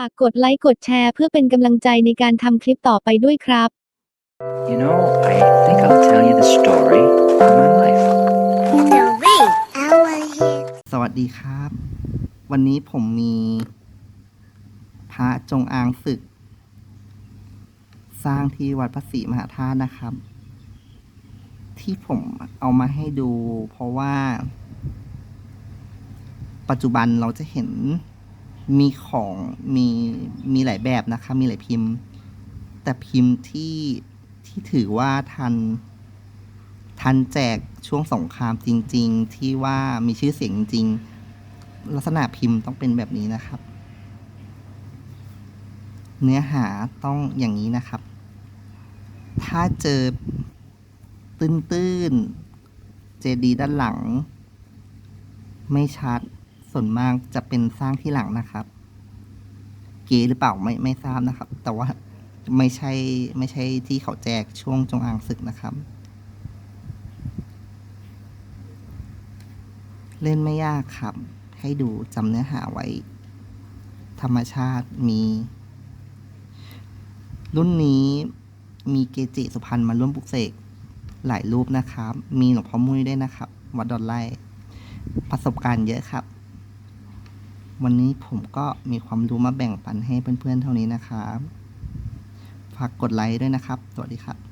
ฝากกดไลค์กดแชร์เพื่อเป็นกำลังใจในการทำคลิปต่อไปด้วยครับ You know, I think I'll tell you the story of my life. Three hour hit. สวัสดีครับ วันนี้ผมมีพระจงอางศึก สร้างที่วัดพระศรีมหาธาตุนะครับ ที่ผมเอามาให้ดู เพราะว่า ปัจจุบันเราจะเห็น มีของมีมีหลายแบบนะครับมีหลายพิมพ์ แต่พิมพ์ที่ที่ถือว่าทัน ทันแจกช่วงสงครามจริง ๆ ที่ว่ามีชื่อเสียงจริง ลักษณะพิมพ์ต้องเป็นแบบนี้นะครับ เนื้อหาต้องอย่างนี้นะครับ ถ้าเจอตื้นๆเจดีด้านหลัง ไม่ชัด ส่วนมากจะเป็นสร้างที่หลังนะครับ เก๋หรือเปล่าไม่ไม่ทราบนะครับ แต่ว่าไม่ใช่ไม่ใช่ที่เขาแจกช่วงจงอางศึกนะครับ เล่นไม่ยากครับ ให้ดูจำเนื้อหาไว้ ธรรมชาติมี รุ่นนี้มีเกจิสุพรรณมาร่วมปลุกเสกหลายรูปนะครับ มีหลวงพ่อมุ้ยด้วยนะครับ วัดดอนไล่ประสบการณ์เยอะครับ วันนี้ผมก็มีความรู้มาแบ่งปันให้เพื่อนๆเท่านี้นะครับ ฝากกดไลค์ด้วยนะครับ สวัสดีครับ